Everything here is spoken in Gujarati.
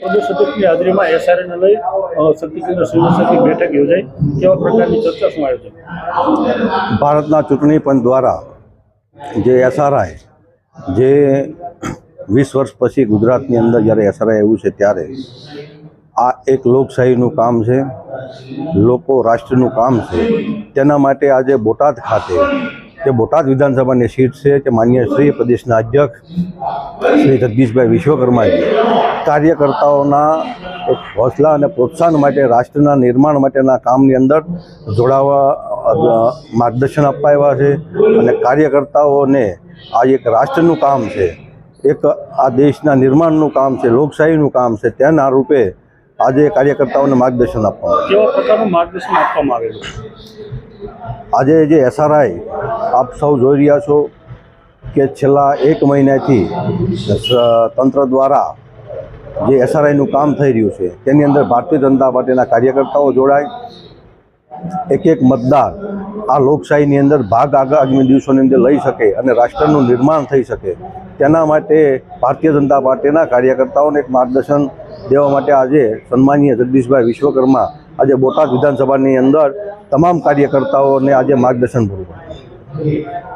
પ્રદેશ હાજરીમાં એસઆરએને લઈ શક્તિકેન્દ્ર શક્તિ સુરક્ષાની બેઠક યોજાઈ, કેવા પ્રકારની ચર્ચા શું આયોજન ભારતના ચૂંટણી પંચ દ્વારા જે એસઆરઆઈ, જે વીસ વર્ષ પછી ગુજરાતની અંદર જ્યારે એસઆરઆઈ આવ્યું છે ત્યારે, આ એક લોકશાહીનું કામ છે, લોકો રાષ્ટ્રનું કામ છે, તેના માટે આજે બોટાદ ખાતે, જે બોટાદ વિધાનસભાની સીટ છે કે માન્ય શ્રી પ્રદેશના અધ્યક્ષ શ્રી જગદીશભાઈ વિશ્વકર્માજી કાર્યકર્તાઓના એક હોસલા અને પ્રોત્સાહન માટે રાષ્ટ્રના નિર્માણ માટેના કામની અંદર જોડાવા માર્ગદર્શન આપવા આવ્યા છે. અને કાર્યકર્તાઓને આ એક રાષ્ટ્રનું કામ છે એક આ દેશના નિર્માણનું કામ છે લોકશાહીનું કામ છે તેના રૂપે આજે કાર્યકર્તાઓને માર્ગદર્શન આપવામાં કેવા પ્રકારનું માર્ગદર્શન આપવામાં આવેલું આજે જે એસઆરઆઈ આપ સૌ જોઈ રહ્યા છો કે છેલ્લા એક મહિનાથી તંત્ર દ્વારા જે એસઆરઆઈનું કામ થઈ રહ્યું છે, તેની અંદર ભારતીય જનતા પાર્ટીના કાર્યકર્તાઓ જોડાય. એક એક મતદાર આ લોકશાહીની અંદર ભાગ આગામી દિવસોની અંદર લઈ શકે અને રાષ્ટ્રનું નિર્માણ થઈ શકે. તેના માટે ભારતીય જનતા પાર્ટીના કાર્યકર્તાઓને એક માર્ગદર્શન દેવા માટે આજે સન્માનીય જગદીશભાઈ વિશ્વકર્મા આજે બોટાદ વિધાનસભાની અંદર તમામ કાર્યકર્તાઓને આજે માર્ગદર્શન પૂરું